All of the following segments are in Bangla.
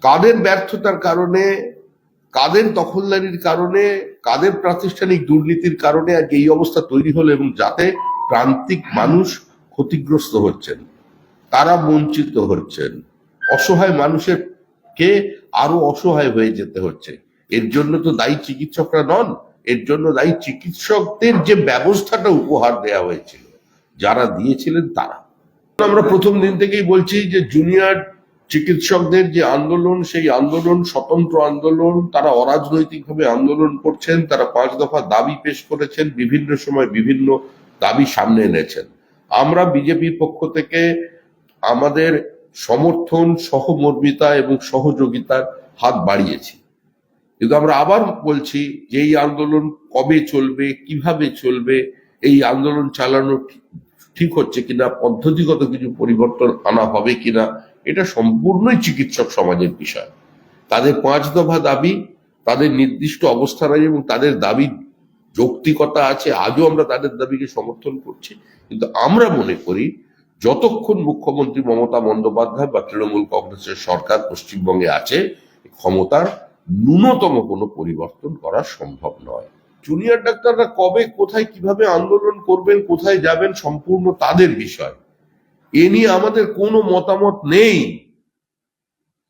কাদের ব্যর্থতার কারণে, কাদের দখলদারির কারণে, কাদের প্রাতিষ্ঠানিক দুর্নীতির কারণে আজকে এই অবস্থা তৈরি হলো এবং যাতে প্রান্তিক মানুষ ক্ষতিগ্রস্ত হচ্ছেন, তারা বঞ্চিত হচ্ছেন। অসহায় মানুষের কে আরও অসহায় হয়ে যেতে হচ্ছে। এর জন্য তো দায়ী চিকিৎসকরা নন, এর জন্য দায়ী চিকিৎসকদের যে ব্যবস্থাটা উপহার দেওয়া হয়েছিল, যারা দিয়েছিলেন তারা। আমরা প্রথম দিন থেকেই বলছি যে, জুনিয়র চিকিৎসকদের যে আন্দোলন, সেই আন্দোলন, স্বতন্ত্র আন্দোলন, তারা অরাজনৈতিকভাবে আন্দোলন করছেন, তারা পাঁচ দফা দাবি পেশ করেছেন, বিভিন্ন সময় বিভিন্ন দাবি সামনে এনেছেন। আমরা বিজেপির পক্ষ থেকে আমাদের সমর্থন, সহমর্মিতা এবং সহযোগিতার হাত বাড়িয়েছি। কিন্তু আমরা আবার বলছি যে এই আন্দোলন কবে চলবে, কীভাবে চলবে, এই আন্দোলন চালানো ঠিক- ঠিক হচ্ছে কিনা, পদ্ধতিগত কিছু পরিবর্তন আনা হবে কিনা এটা সম্পূর্ণই চিকিৎসক সমাজের বিষয়। তাদের পাঁচ দফা দাবি, তাদের নির্দিষ্ট অবস্থান আছে এবং তাদের দাবি যৌক্তিকতা আছে। আজও আমরা তাদের দাবিকে সমর্থন করছি। কিন্তু আমরা মনে করি, যতক্ষণ মুখ্যমন্ত্রী মমতা বন্দ্যোপাধ্যায় বা তৃণমূল কংগ্রেসের সরকার পশ্চিমবঙ্গে আছে ক্ষমতার ন্যূনতম কোনো পরিবর্তন করা সম্ভব নয়। জুনিয়র ডাক্তাররা কবে, কোথায়, কীভাবে আন্দোলন করবেন, কোথায় যাবেন, সম্পূর্ণ তাদের বিষয়। এ নিয়ে আমাদের কোনো মতামত নেই।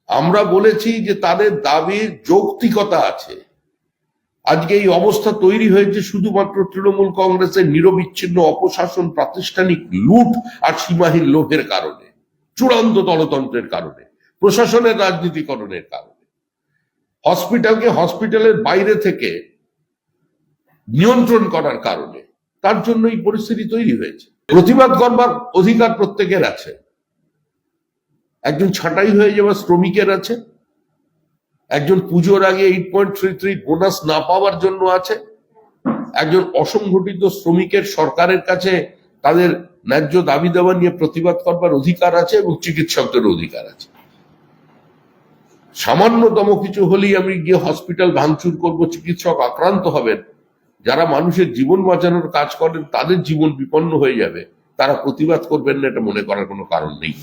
আমরা বলেছি যে তাদের দাবির যৌক্তিকতা আছে। আজকে এই অবস্থা তৈরি হয়েছে শুধুমাত্র তৃণমূল কংগ্রেসের নিরবিচ্ছিন্ন অপশাসন প্রাতিষ্ঠানিক লুট আর সীমাহীন লোভের কারণে, চূড়ান্ত দলতন্ত্রের কারণে, প্রশাসনের রাজনীতিকরণের কারণে। হসপিটালকে হসপিটালের বাইরে থেকে নিয়ন্ত্রণ করার কারণে, তার জন্য এই পরিস্থিতি তৈরি হয়েছে। প্রতিবাদ করবার অধিকার প্রত্যেকের আছে। একজন ছাঁটাই হয়ে যাওয়া শ্রমিকের আছে। একজন পুজোর আগে eight point three three bonus না পাওয়ার জন্য আছে। একজন অসংগঠিত শ্রমিকের সরকারের কাছে তাদের ন্যায্য দাবি দেওয়া নিয়ে প্রতিবাদ করবার অধিকার আছে এবং চিকিৎসকদের অধিকার আছে। সামান্যতম কিছু হলেই আমি গিয়ে হসপিটাল ভাঙচুর করব, চিকিৎসক আক্রান্ত হবেন। যারা মানুষের জীবন বাঁচানোর কাজ করেন, তাদের জীবন বিপন্ন হয়ে যাবে। তারা প্রতিবাদ করবেন না, এটা মনে করার কোনো কারণ নেই।